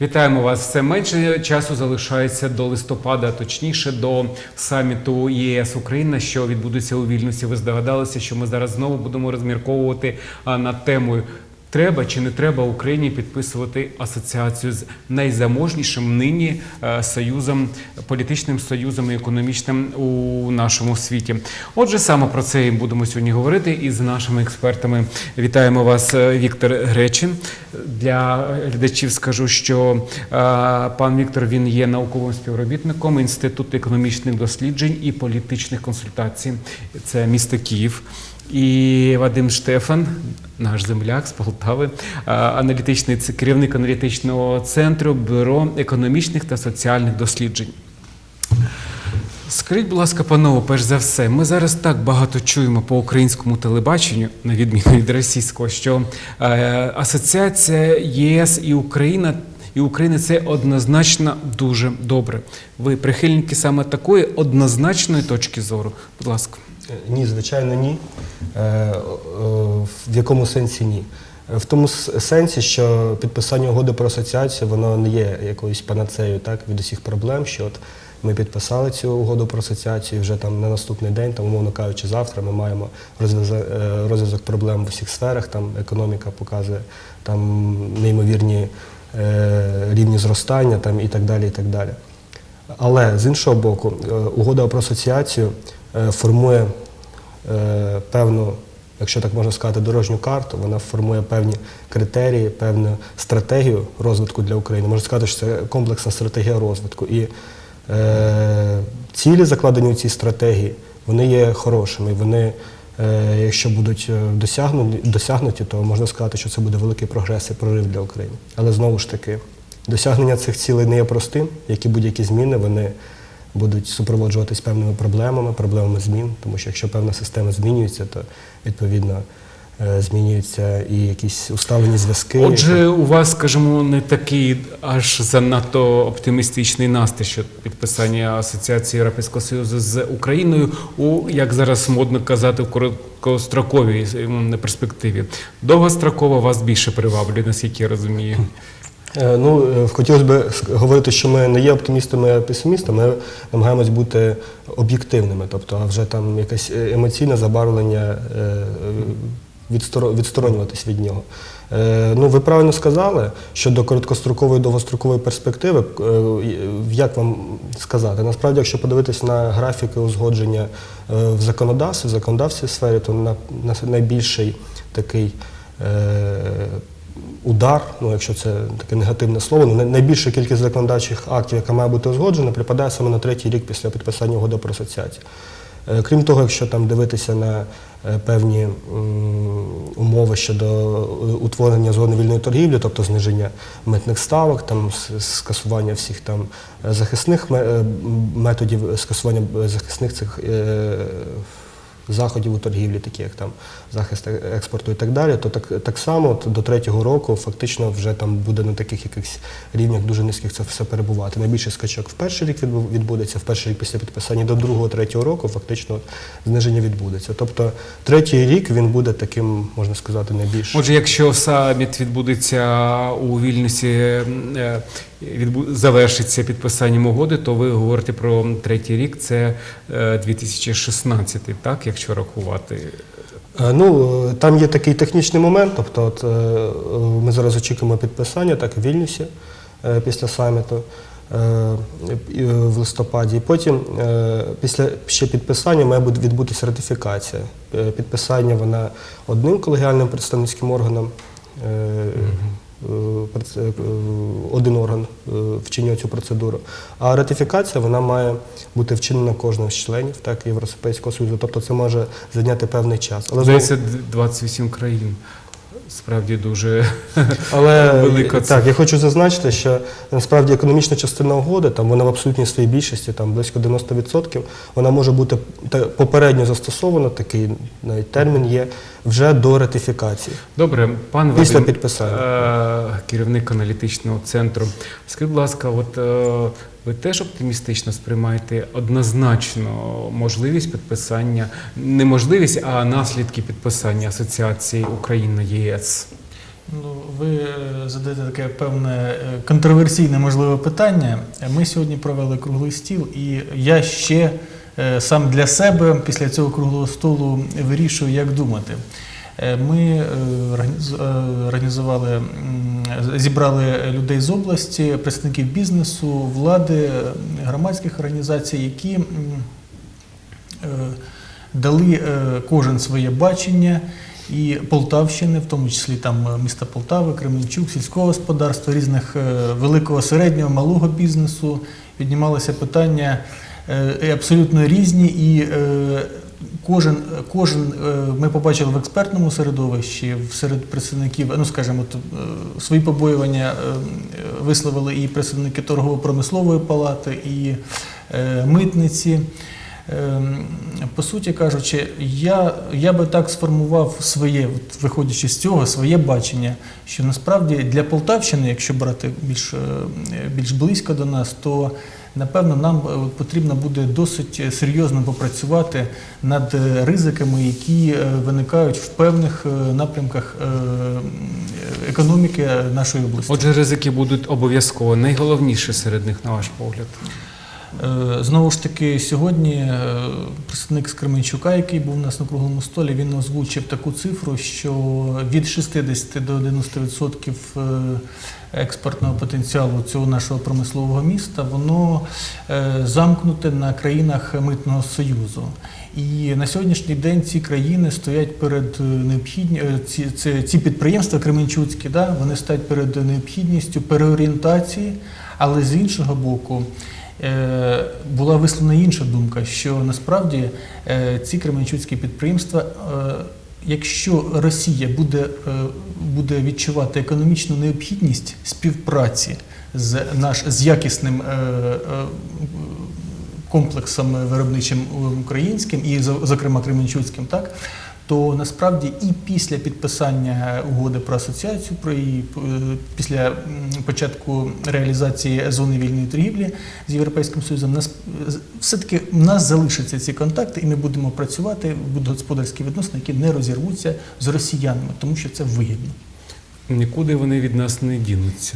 Вітаємо вас. Все менше часу залишається до листопада, точніше до саміту ЄС Україна, що відбудеться у Вільнюсі. Ви здогадалися, що ми зараз знову будемо розмірковувати над темою. Треба чи не треба Україні підписувати асоціацію з найзаможнішим нині е, союзом, політичним союзом і економічним у нашому світі. Отже, саме про це і будемо сьогодні говорити із нашими експертами. Вітаємо вас, е, Віктор Гречин. Для глядачів скажу, що е, пан Віктор він є науковим співробітником Інституту економічних досліджень і політичних консультацій. Це місто Київ. І Вадим Штефан, наш земляк з Полтави, аналітичний керівник аналітичного центру Бюро економічних та соціальних досліджень. Скажіть, будь ласка, панове, перш за все, ми зараз так багато чуємо по українському телебаченню, на відміну від російського, що е, асоціація ЄС і Україна. І України це однозначно дуже добре. Ви прихильники саме такої однозначної точки зору. Будь ласка. Ні, звичайно, ні. Е, е, В якому сенсі ні? В тому сенсі, що підписання угоди про асоціацію воно не є якоюсь панацею так, від усіх проблем, що от ми підписали цю угоду про асоціацію, вже там на наступний день, там, умовно кажучи, завтра ми маємо е, розв'язок проблем в усіх сферах, там економіка показує там неймовірні е, рівні зростання там, і так далі. І так далі. Але з іншого боку, е, угода про асоціацію е, формує е, певну, якщо так можна сказати, дорожню карту, вона формує певні критерії, певну стратегію розвитку для України. Можна сказати, що це комплексна стратегія розвитку. І е, цілі, закладені у цій стратегії, вони є хорошими. Вони, е, якщо будуть е, досягнуті, то можна сказати, що це буде великий прогрес і прорив для України. Але знову ж таки, досягнення цих цілей не є простим, як і будь-які зміни, вони будуть супроводжуватись певними проблемами, проблемами змін, тому що якщо певна система змінюється, то відповідно е, змінюються і якісь усталені зв'язки. Отже, у вас, скажімо, не такий аж занадто оптимістичний настрій щодо підписання асоціації Європейського Союзу з Україною у, як зараз модно казати, в короткостроковій перспективі. Довгостроково вас більше приваблює, наскільки я розумію. Е, Ну, е, хотілося б говорити, що ми не є оптимістами, а песимістами. Ми намагаємось бути об'єктивними, тобто вже там якесь е, емоційне забарвлення відсторо- відсторонюватись від нього. Ну, ви правильно сказали, що до короткострокової довгострокової перспективи, як вам сказати, насправді, якщо подивитись на графіки узгодження в законодавстві, в законодавчій сфері, то на, на найбільший такий. Удар, ну якщо це таке негативне слово, ну, найбільша кількість законодавчих актів, яка має бути узгоджена, припадає саме на третій рік після підписання угоди про асоціацію. Е, Крім того, якщо там дивитися на е, певні умови щодо е, утворення зони вільної торгівлі, тобто зниження митних ставок, там скасування всіх там захисних методів скасування захисних цих заходів у торгівлі, такі як там захист експорту і так далі, то так, так само от до третього року фактично вже там буде на таких якихось рівнях дуже низьких це все перебувати. Найбільший скачок в перший рік відбудеться, в перший рік після підписання до другого, третього року фактично от зниження відбудеться. Тобто третій рік він буде таким, можна сказати, найбільш Отже, якщо саміт відбудеться у Вільнюсі, е, завершиться підписанням угоди, то ви говорите про третій рік, це е, 2016, так, якщо рахувати. Е, Ну, е, там є такий технічний момент, тобто от, е, е, ми зараз очікуємо підписання, так, в Вільнюсі е, після саміту е, е, в листопаді. І потім е, після ще підписання має бути відбутися ратифікація. Е, Підписання вона одним колегіальним представницьким органом. Е, е, е, Один орган вчиняє вчинює цю процедуру. А ратифікація вона має бути вчинена кожним з членів так, Європейського Союзу. Тобто це може зайняти певний час. Але знову- Здається, 28 країн. Справді дуже Але Велика так, я хочу зазначити, що насправді економічна частина угоди, там вона в абсолютній своїй більшості, там близько 90%, вона може бути попередньо застосована, такий навіть термін є, вже до ратифікації. добре. Пан Після Вадим, підписання. е, керівник аналітичного центру. Скажіть, будь ласка, от е, ви теж оптимістично сприймаєте однозначно можливість підписання, не можливість, а наслідки підписання асоціації Україна ЄС? Ну, ви е, задаєте таке певне е, контроверсійне можливе питання. Ми сьогодні провели круглий стіл, і я ще е, сам для себе після цього круглого столу вирішую, як думати. Е, Ми е, е, організували, зібрали людей з області, представників бізнесу, влади, громадських організацій, які дали кожен своє бачення. І Полтавщини, в тому числі там міста Полтави, Кременчук, сільського господарства, різних великого, середнього, малого бізнесу піднімалися питання абсолютно різні, і кожен, кожен е, ми побачили в експертному середовищі, серед представників, ну скажімо, е, свої побоювання е, висловили і представники торгово-промислової палати, і митниці. Ем, По суті кажучи, я, я би так сформував своє, виходячи з цього, своє бачення, що насправді для Полтавщини, якщо брати більш, більш близько до нас, то напевно нам е, потрібно буде досить серйозно попрацювати над е, ризиками, які е, виникають в певних е, напрямках е, економіки нашої області. Отже, ризики будуть обов'язково найголовніше серед них, на ваш погляд. Е, Знову ж таки, сьогодні е, представник з Кременчука, який був у нас на круглому столі, він озвучив таку цифру, що від 60 до 90% е, експортного потенціалу цього нашого промислового міста, воно е, замкнуте на країнах митного союзу. І на сьогоднішній день ці країни стоять перед е, необхідні е, ці, це, ці підприємства Кременчуцькі, да, вони стоять перед необхідністю переорієнтації, але з іншого боку. Була висловлена інша думка, що насправді ці кременчуцькі підприємства, якщо Росія буде, е, буде відчувати економічну необхідність співпраці з наш з якісним е, е, комплексом виробничим українським і зокрема Кременчуцьким, так то насправді і після підписання угоди про асоціацію, про її е, після початку реалізації зони вільної торгівлі з Європейським Союзом, нас з- все-таки в нас залишаться ці контакти, і ми будемо працювати, будуть господарські відносини, які не розірвуться з росіянами, тому що це вигідно. Нікуди вони від нас не дінуться.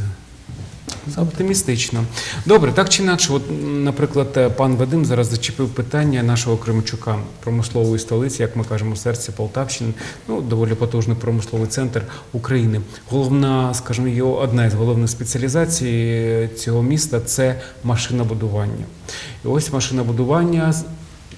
Оптимістично. Добре, так чи інакше, от, наприклад, е, пан Вадим зараз зачепив питання нашого Кременчука, промислової столиці, як ми кажемо, серце Полтавщини, ну доволі потужний промисловий центр України. Головна, скажімо, його одна із головних спеціалізацій е, цього міста це машинобудування. І ось машинобудування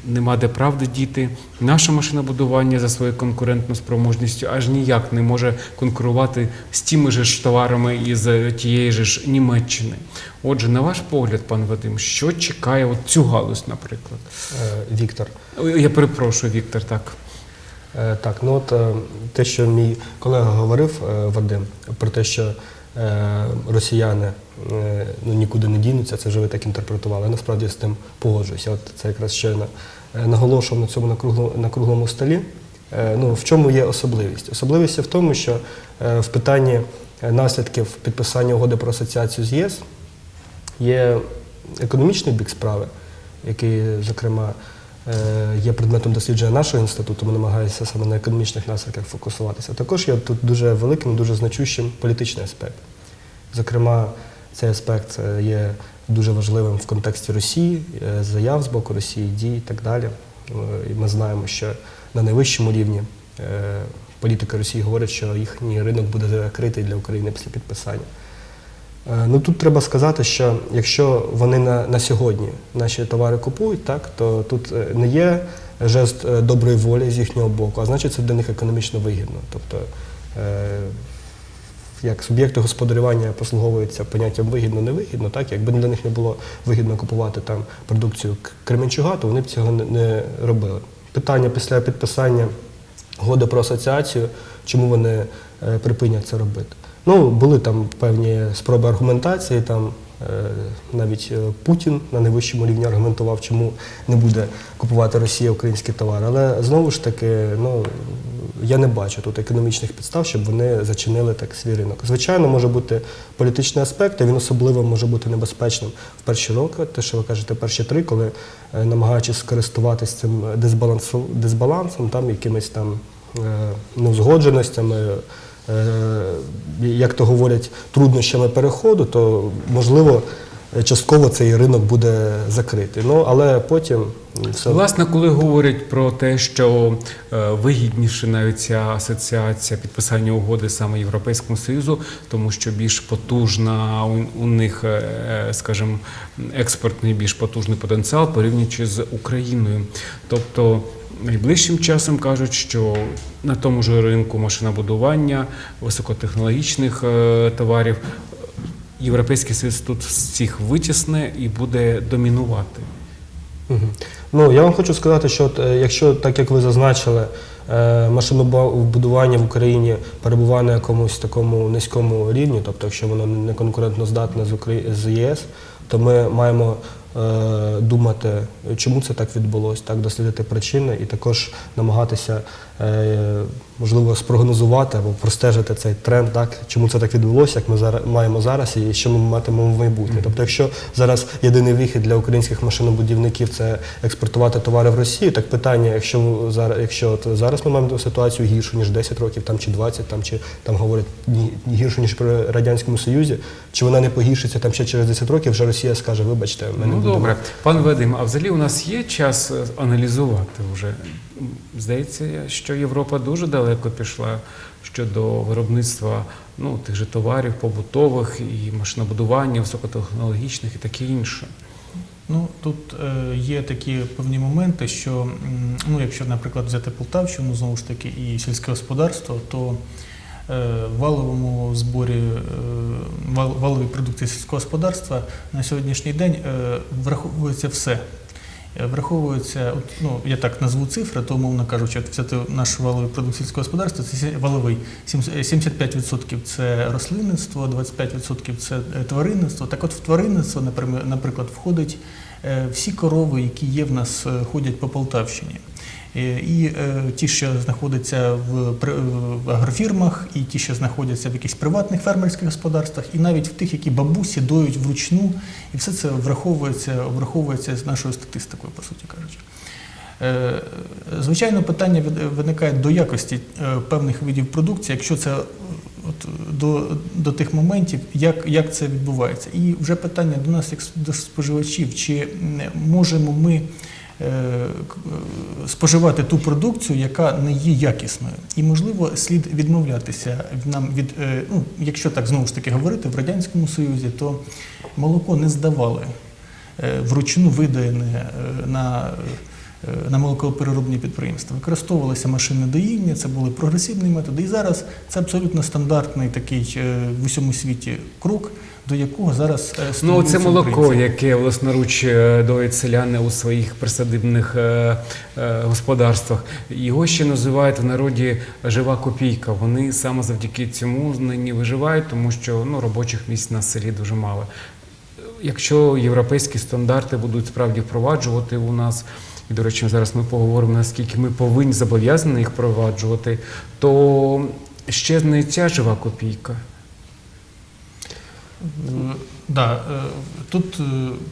нема де правди діти. Наше машинобудування за своєю конкурентною спроможністю аж ніяк не може конкурувати з тими же ж товарами із е, тієї ж Німеччини. Отже, на ваш погляд, пан Вадим, що чекає от цю галузь, наприклад? Е, Віктор. Я перепрошую, Віктор, так. Е, Так, ну от те, що мій колега говорив, Вадим, про те, що росіяни е, ну, нікуди не дінуться, це вже ви так інтерпретували. Я насправді з тим погоджуюся. От це якраз щойно е, наголошував на цьому на, кругло, на круглому столі. Е, Ну, в чому є особливість? Особливість в тому, що е, в питанні е, наслідків підписання угоди про асоціацію з ЄС є економічний бік справи, який, зокрема, е, є предметом дослідження нашого інституту. Ми намагаємося саме на економічних наслідках фокусуватися. Також є тут дуже великим, дуже значущим політичний аспект. Зокрема, цей аспект е, є дуже важливим в контексті Росії, е, заяв з боку Росії, дій і так далі. Е, І ми знаємо, що на найвищому рівні е, політика Росії говорить, що їхній ринок буде закритий для України після підписання. Е, Ну тут треба сказати, що якщо вони на, на сьогодні наші товари купують, так то тут е, не є жест е, доброї волі з їхнього боку, а значить це для них економічно вигідно. Тобто е, як суб'єкти господарювання послуговуються поняттям вигідно-невигідно, так якби для них не було вигідно купувати там продукцію Кременчуга, то вони б цього не, робили. Питання після підписання угоди про асоціацію, чому вони припинять це робити. Ну, були там певні спроби аргументації, там е, навіть е, Путін на найвищому рівні аргументував, чому не буде купувати Росія українські товари. Але знову ж таки, ну я не бачу тут економічних підстав, щоб вони зачинили так свій ринок. Звичайно, може бути політичний аспект, і він особливо може бути небезпечним в перші роки, те, що ви кажете, перші три, коли е, намагаючись скористуватися цим дисбалансу, дисбалансом, там якимись там неузгодженостями, як то говорять, труднощами переходу, то можливо е, частково цей ринок буде закритий. Ну але потім все Власне, коли говорять про те, що е, вигідніше навіть ця асоціація підписання угоди саме Європейському Союзу, тому що більш потужна у, у них, е, скажімо, експортний більш потужний потенціал порівнюючи з Україною. Тобто найближчим часом кажуть, що на тому ж ринку машинобудування, високотехнологічних е, товарів Європейський Союз тут всіх витісне і буде домінувати. Мгм. Ну, я вам хочу сказати, що е, якщо, так як ви зазначили, е, машинобудування в Україні перебуває на якомусь такому низькому рівні, тобто якщо воно не конкурентно здатне з, ЄС, то ми маємо думати, чому це так відбулося, так, дослідити причини і також намагатися, е, можливо, спрогнозувати або простежити цей тренд, так, чому це так відбулося, як ми зараз маємо зараз, і що ми матимемо в майбутнє. Тобто, якщо зараз єдиний вихід для українських машинобудівників це експортувати товари в Росію, так питання, якщо зараз, якщо от зараз ми маємо ситуацію гіршу ніж 10 років, там чи 20, там чи там говорять гіршу ніж при радянському союзі, чи вона не погіршиться там ще через 10 років, вже Росія скаже, вибачте, ми не Ну будемо. добре, пан Вадим, а взагалі у нас є час е, аналізувати вже. Здається, що Європа дуже далеко пішла щодо виробництва ну, тих же товарів побутових і машинобудування, високотехнологічних і таке інше. Ну тут е, є такі певні моменти, що ну, якщо, наприклад, взяти Полтавщину, знову ж таки, і сільське господарство, то е, в валовому зборі е, вал- валовій продукції сільського господарства на сьогоднішній день враховується все. Е, Враховується, от, ну я так назву цифри, то умовно кажучи, взяти наш валовий продукт сільського господарства, це валовий сім- 75% це рослинництво, 25% це е, тваринництво. Так от в тваринництво, наприклад, входить е, всі корови, які є в нас, е, ходять по Полтавщині. Е, І е, ті, що знаходяться в, при- в агрофірмах, і ті, що знаходяться в якихось приватних фермерських господарствах, і навіть в тих, які бабусі доють вручну, і все це враховується, враховується з нашою статистикою, по суті кажучи. Е, Звичайно, питання виникає до якості е, певних видів продукції, якщо це е, от, до, до тих моментів, як, як це відбувається. І вже питання до нас, як до споживачів, чи можемо ми е, е, споживати ту продукцію, яка не є якісною. І, можливо, слід відмовлятися нам від, е, ну, якщо так знову ж таки говорити, в Радянському Союзі, то молоко не здавали е, вручну видаяне е, на, е, на молокопереробні підприємства. Використовувалися машини доїння, це були прогресивні методи. І зараз це абсолютно стандартний такий е, в усьому світі крок, до якого зараз е, Ну, це молоко, українці. яке власноруч е, доїть селяни у своїх присадибних е, е, господарствах. Його ще називають в народі жива копійка. Вони саме завдяки цьому нині виживають, тому що ну, робочих місць на селі дуже мало. Якщо європейські стандарти будуть справді впроваджувати у нас, і, до речі, зараз ми поговоримо, наскільки ми повинні зобов'язані їх впроваджувати, то щезне і ця жива копійка. Е, Да, е, тут е,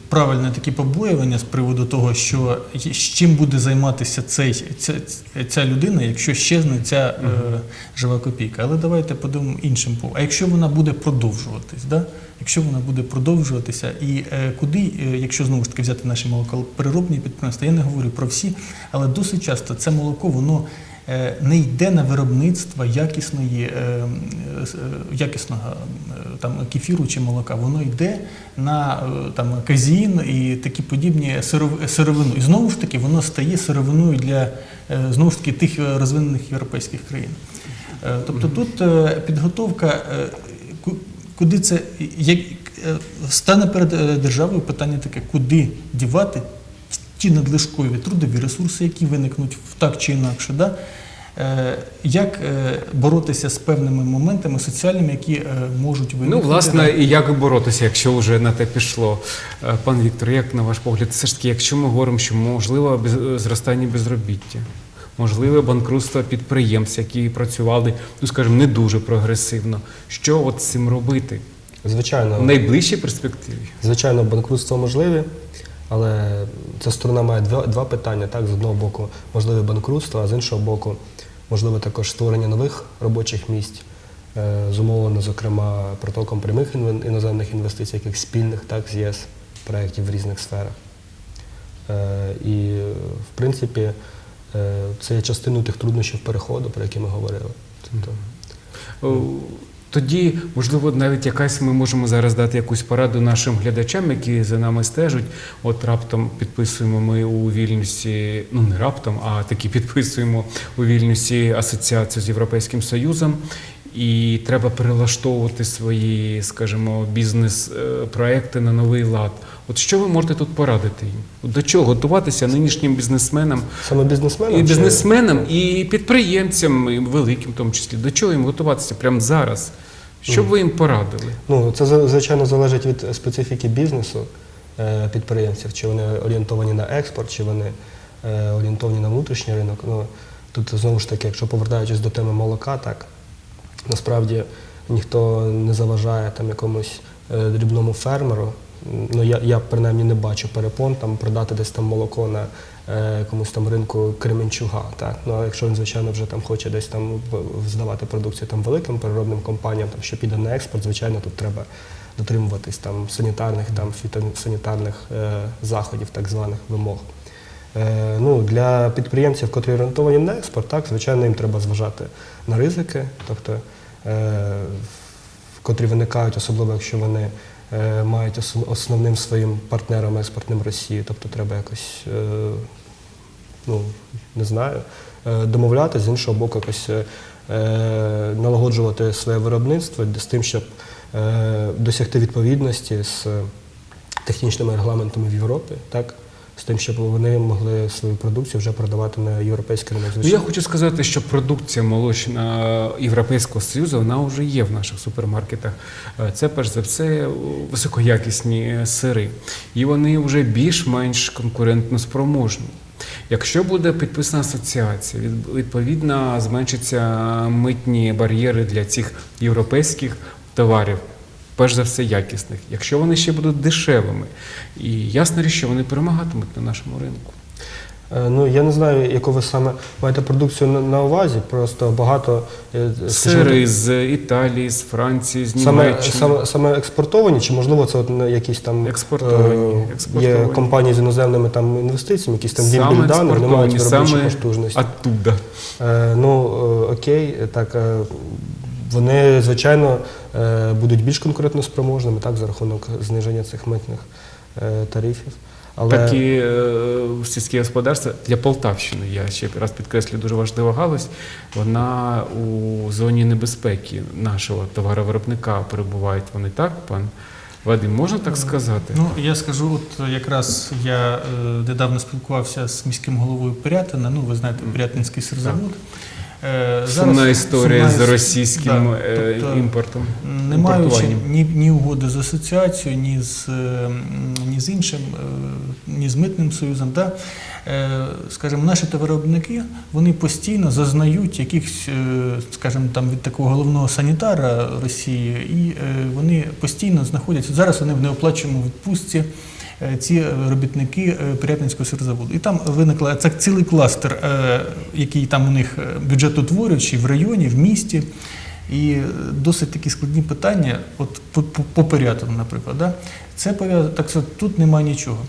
правильне такі побоювання з приводу того, що з чим буде займатися цей, ця, ця людина, якщо щезне ця е, жива копійка. Але давайте подумаємо іншим поводом. А якщо вона буде продовжуватись, да? якщо вона буде продовжуватися, і е, куди, е, якщо знову ж таки взяти наші молокопереробні підприємства, я не говорю про всі, але досить часто це молоко, воно не йде на виробництво якісної, е, е, е, якісного е, там, кефіру чи молока, воно йде на е, там, казін і такі подібні сировину. І знову ж таки воно стає сировиною для е, знову ж таки тих е, розвинених європейських країн. Е, Тобто тут е, підготовка, е, куди це як, е, стане перед е, державою питання таке, куди дівати ті надлишкові трудові ресурси, які виникнуть в так чи інакше. Да? Е, Як е, боротися з певними моментами соціальними, які е, можуть виникнути? Ну, власне, і як боротися, якщо вже на те пішло. Пан Віктор, як на ваш погляд, все ж таки, якщо ми говоримо, що можливо без- зростання безробіття, можливе банкрутство підприємств, які працювали, ну скажімо, не дуже прогресивно, що от з цим робити Звичайно, в найближчій перспективі? Звичайно, банкрутство можливе, але ця сторона має два, два питання. Так, з одного боку, можливе банкрутство, а з іншого боку, можливе також створення нових робочих місць. е, зумовлено, зокрема, протоком прямих іноземних інвестицій, яких спільних так, з ЄС проєктів в різних сферах. Е, І, в принципі, е, це є частиною тих труднощів переходу, про які ми говорили. Тобто, Тоді, можливо, навіть якась ми можемо зараз дати якусь пораду нашим глядачам, які за нами стежать. От раптом підписуємо ми у вільності, ну не раптом, а таки підписуємо у вільності асоціацію з Європейським Союзом. І треба перелаштовувати свої, скажімо, бізнес-проекти на новий лад. От що ви можете тут порадити їм? До чого готуватися нинішнім бізнесменам, Саме бізнесменам? і чи- бізнесменам, і підприємцям, і великим в тому числі. До чого їм готуватися прямо зараз? Що б ви їм порадили? Ну, це звичайно залежить від специфіки бізнесу е, підприємців, чи вони орієнтовані на експорт, чи вони е, орієнтовані на внутрішній ринок. Ну, тут знову ж таки, якщо повертаючись до теми молока, так насправді ніхто не заважає там якомусь е, дрібному фермеру. Ну, я, я принаймні не бачу перепон там продати десь там молоко на е, якомусь там ринку Кременчуга. Так? Ну, а якщо він, звичайно, вже там хоче десь там здавати продукцію там великим переробним компаніям, там, що піде на експорт, звичайно, тут треба дотримуватись там санітарних, там фітосанітарних е, заходів, так званих вимог. Е, ну, для підприємців, котрі орієнтовані на експорт, так, звичайно, їм треба зважати на ризики, тобто, е, котрі виникають, особливо якщо вони мають основним своїм партнером експортним Росії. тобто треба якось, е, ну, не знаю, домовляти, з іншого боку, якось е, е, налагоджувати своє виробництво з тим, щоб е, досягти відповідності з технічними регламентами в Європі, так? З тим, щоб вони могли свою продукцію вже продавати на європейський ринок. Ну, я хочу сказати, що продукція молочна Європейського Союзу вона вже є в наших супермаркетах. Е, Це перш за все високоякісні сири, і вони вже більш-менш конкурентно спроможні. Якщо буде підписана асоціація, відповідно зменшаться митні бар'єри для цих європейських товарів. Перш за все якісних, якщо вони ще будуть дешевими, і ясно річ, що вони перемагатимуть на нашому ринку. Е, Ну, я не знаю, яку ви саме маєте продукцію на, на увазі, просто багато е, скажімо Сири з Італії, з Франції, з Саме, Німеччини. саме, саме експортовані, чи можливо це от на якісь там Експортовані, е, експортовані. є компанії з іноземними там інвестиціями, якісь там Саме не мають саме потужності. оттуда. Е, ну е, окей, так е, вони звичайно е, будуть більш конкурентно спроможними, так за рахунок зниження цих митних е, тарифів. Але Так і е, сільське господарство для Полтавщини, я ще раз підкреслю, дуже важлива галузь. Вона у зоні небезпеки нашого товаровиробника перебувають вони так, пан Вадим, можна так сказати? Ну, я скажу, от якраз я е, недавно спілкувався з міським головою Пирятина, ну, ви знаєте, Пирятинський сирзавод. Е, Сумна історія сумна з російським да, е, тобто, імпортом. Не маючи ні, ні угоди з асоціацією, ні з, е, ні з іншим, ні з митним союзом, да, скажімо, наші товаровиробники вони постійно зазнають якихось, скажімо, там від такого головного санітара Росії, і вони постійно знаходяться. Зараз вони в неоплаченому відпустці. Е, Ці робітники е, Пирятинського сирзаводу. І там виникла це цілий кластер, е, який там у них бюджетотворюючий в районі, в місті. І досить такі складні питання, от по, по, по Пирятину, наприклад. Да? Це так що тут немає нічого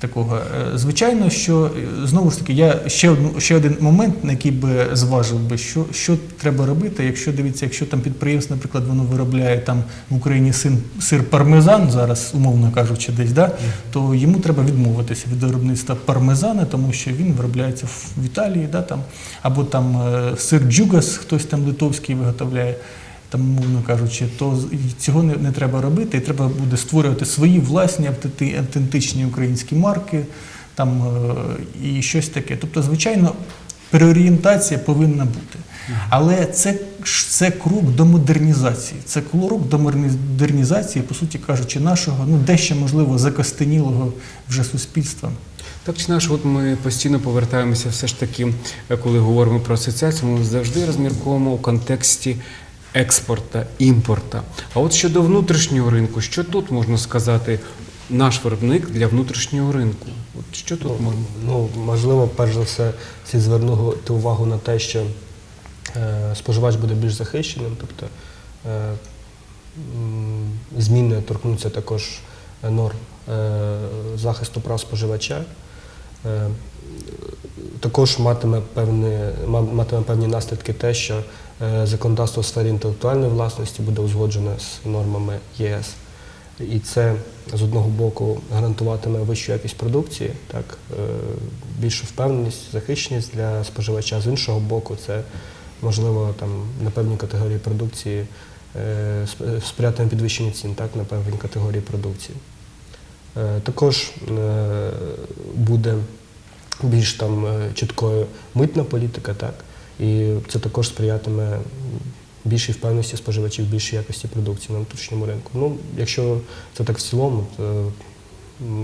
такого. Е, Звичайно, що е, знову ж таки, я ще одну ще один момент, на який би зважив би, що, що треба робити, якщо дивіться, якщо там підприємство, наприклад, воно виробляє там в Україні син, сир пармезан, зараз, умовно кажучи, десь, да, то йому треба відмовитися від виробництва пармезана, тому що він виробляється в Італії, да, там, або там е, сир джугас, хтось там литовський виготовляє. Там, мовно кажучи, то цього не, не треба робити, і треба буде створювати свої власні автенти- автентичні українські марки, там е, і щось таке. Тобто, звичайно, переорієнтація повинна бути. Але це, це крок до модернізації. Це крок до модернізації, по суті кажучи, нашого, ну дещо можливо закостенілого вже суспільства. Так чи інакше, от ми постійно повертаємося все ж таки, е, коли говоримо про асоціацію, ми завжди розмірковуємо у контексті експорта, імпорта. А от щодо внутрішнього ринку, що тут можна сказати наш виробник для внутрішнього ринку? От що тут можна? Ну, можливо, перш за все, слід звернути увагу на те, що е, споживач буде більш захищеним, тобто Е, Зміни торкнуться також норм е, захисту прав споживача. Е, Також матиме певні, матиме певні наслідки те, що е, законодавство у сфері інтелектуальної власності буде узгоджене з нормами ЄС. І це з одного боку гарантуватиме вищу якість продукції, так, е, більшу впевненість, захищеність для споживача. З іншого боку, це можливо там на певній категорії продукції е, сприятиме підвищенню цін так, на певній категорії продукції. Також буде більш там е, чіткою митна політика, так, і це також сприятиме більшій впевненості споживачів, більшій якості продукції на внутрішньому ринку. Ну, якщо це так в цілому, то,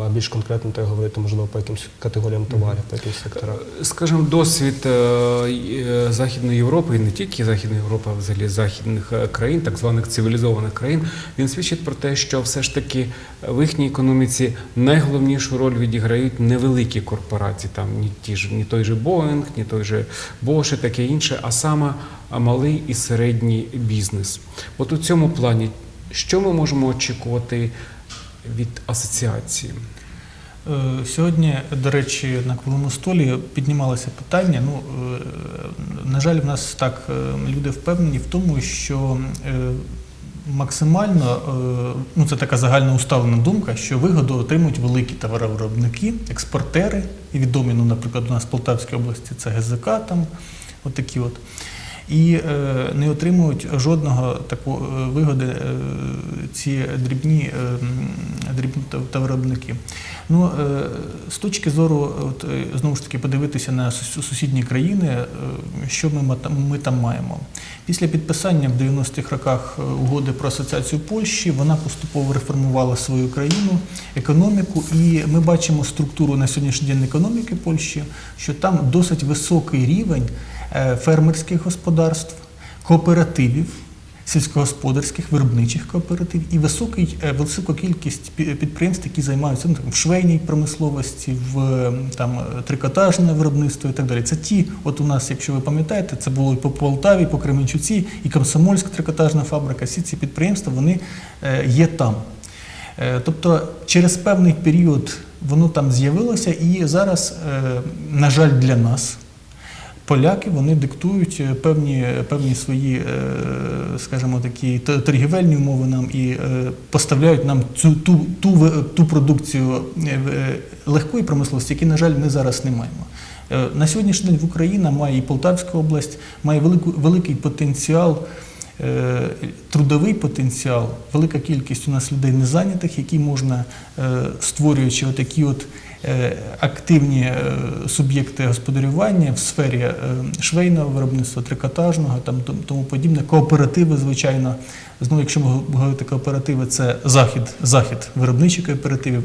а більш конкретно то говорити можливо по якимось категоріям товарів, по якимось секторам. Скажімо, досвід е, е, Західної Європи, і не тільки Західної Європи, а взагалі західних е, країн, так званих цивілізованих країн, він свідчить про те, що все ж таки в їхній економіці найголовнішу роль відіграють невеликі корпорації, там ні ті ж, ні той же Боїнг, ні той же Bosch і таке інше, а саме малий і середній бізнес. От у цьому плані, що ми можемо очікувати від асоціації? Е, Сьогодні, до речі, на круглому столі піднімалося питання. Ну, е, на жаль, в нас так е, люди впевнені в тому, що максимально, ну це така загальна усталена думка, що вигоду отримують великі товаровиробники, експортери, і відомі, ну, наприклад, у нас в Полтавській області це ГЗК, там, отакі от. І е, не отримують жодного такого е, вигоди е, ці дрібні, дрібні тов- товаровиробники. Ну, з точки зору, от, знову ж таки, подивитися на сус- сусідні країни, що ми, ми там маємо. Після підписання в 90-х роках угоди про асоціацію Польщі вона поступово реформувала свою країну, економіку, і ми бачимо структуру на сьогоднішній день економіки Польщі, що там досить високий рівень фермерських господарств, кооперативів сільськогосподарських виробничих кооперативів і високий, е, висока кількість підприємств, які займаються ну, в швейній промисловості, в е, там, е, трикотажне виробництво і так далі. Це ті, от у нас, якщо ви пам'ятаєте, це було і по Полтаві, і по Кременчуці, і Комсомольська трикотажна фабрика. Всі ці підприємства вони е, є там. Е, Тобто через певний період воно там з'явилося, і зараз, е, на жаль, для нас. Поляки вони диктують е, певні, певні свої, е, скажімо такі, торгівельні умови нам і е, поставляють нам цю ту, ту, ту продукцію е, е, легкої промисловості, які, на жаль, ми зараз не маємо. Е, На сьогоднішній день в Україна має і Полтавська область, має велику, великий потенціал, е, трудовий потенціал, велика кількість у нас людей незайнятих, які можна, е, створюючи отакі от е, активні е, суб'єкти господарювання в сфері е, швейного виробництва, трикотажного там тому подібне, кооперативи, звичайно. Знову, якщо ми говорити кооперативи, це захід, захід виробничі кооперативи. Е,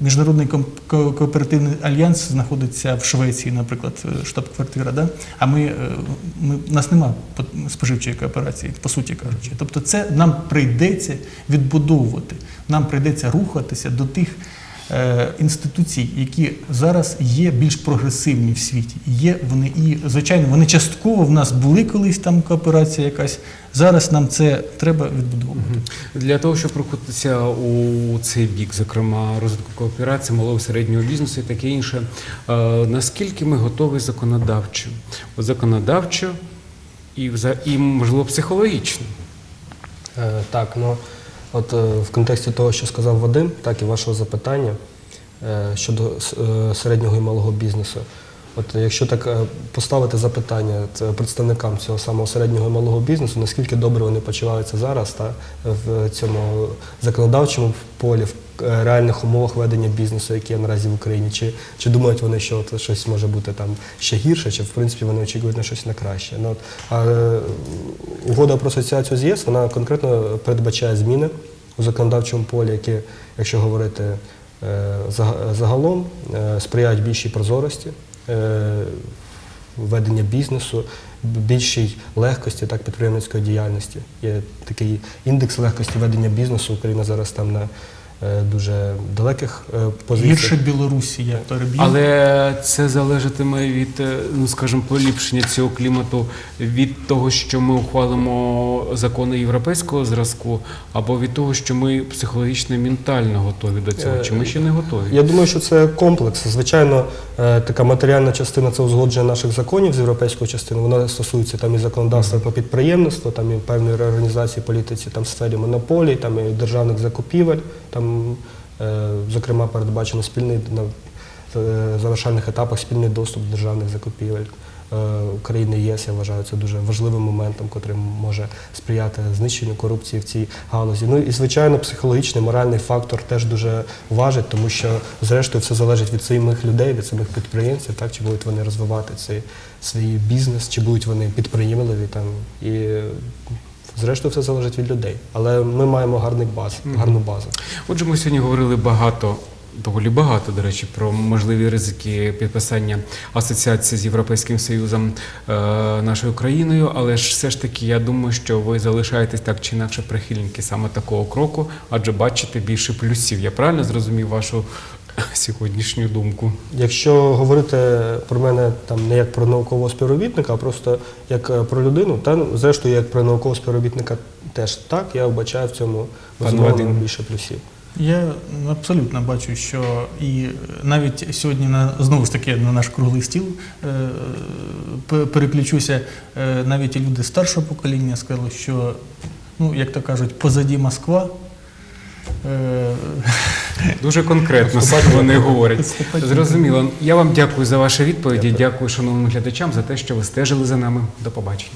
Міжнародний кооперативний альянс знаходиться в Швеції, наприклад, е, штаб-квартира. Да? А ми, е, ми нас немає споживчої кооперації, по суті кажучи. Тобто, це нам прийдеться відбудовувати, нам прийдеться рухатися до тих е, інституцій, які зараз є більш прогресивні в світі. Є вони і, звичайно, вони частково в нас були колись там кооперація якась. Зараз нам це треба відбудовувати. Для того, щоб рухатися у цей бік, зокрема розвитку кооперації, малого середнього бізнесу і таке інше, е, наскільки ми готові законодавчо? Законодавчо і, і можливо, психологічно. Е, Так, ну от е, в контексті того, що сказав Вадим, так і вашого запитання е, щодо е, середнього і малого бізнесу. От якщо так поставити запитання представникам цього самого середнього і малого бізнесу, наскільки добре вони почуваються зараз та, в цьому законодавчому полі, в реальних умовах ведення бізнесу, які є наразі в Україні, чи, чи думають вони, що от щось може бути там ще гірше, чи в принципі вони очікують на щось на краще. Ну, от, а е, угода про асоціацію з ЄС вона конкретно передбачає зміни у законодавчому полі, які, якщо говорити е, загалом, е, сприяють більшій прозорості. е, Ведення бізнесу, більшій легкості так, підприємницької діяльності. Є такий індекс легкості ведення бізнесу. Україна зараз там на е, дуже далеких е, позиціях. Гірше Білорусі, як то реб'ю. Але це залежатиме від, е, ну скажімо, поліпшення цього клімату від того, що ми ухвалимо закони європейського зразку, або від того, що ми психологічно і ментально готові до цього. Чи ми ще не готові? Я думаю, що це комплекс. Звичайно, е, така матеріальна частина це узгодження наших законів з європейською частиною. Вона стосується там і законодавства по підприємництву, там і певної реорганізації політиці там в сфері монополій, там і державних закупівель. Там, е, зокрема, передбачено спільний на е, завершальних етапах спільний доступ до державних закупівель. Е, України ЄС, я вважаю, це дуже важливим моментом, котрий може сприяти знищенню корупції в цій галузі. Ну і звичайно, психологічний, моральний фактор теж дуже важить, тому що зрештою все залежить від самих людей, від самих підприємців, так чи будуть вони розвивати цей свій бізнес, чи будуть вони підприємливі там і. Зрештою, все залежить від людей, але ми маємо гарний баз, гарну базу. Отже, ми сьогодні говорили багато, доволі багато, до речі, про можливі ризики підписання асоціації з Європейським Союзом е, нашою країною, але ж все ж таки я думаю, що ви залишаєтесь так чи інакше прихильники саме такого кроку, адже бачите більше плюсів. Я правильно зрозумів вашу сьогоднішню думку? Якщо говорити про мене там не як про наукового співробітника, а просто як е, про людину, та ну, зрештою як про наукового співробітника теж так, я вбачаю в цьому безумовно більше плюсів. Я абсолютно бачу, що і навіть сьогодні на знову ж таки на наш круглий стіл е, переключуся. е, Навіть і люди старшого покоління сказали, що ну як то кажуть, позаді Москва. Е, Дуже конкретно вони говорять. Зрозуміло. Я вам дякую за ваші відповіді. Дякую шановним глядачам за те, що ви стежили за нами. До побачення.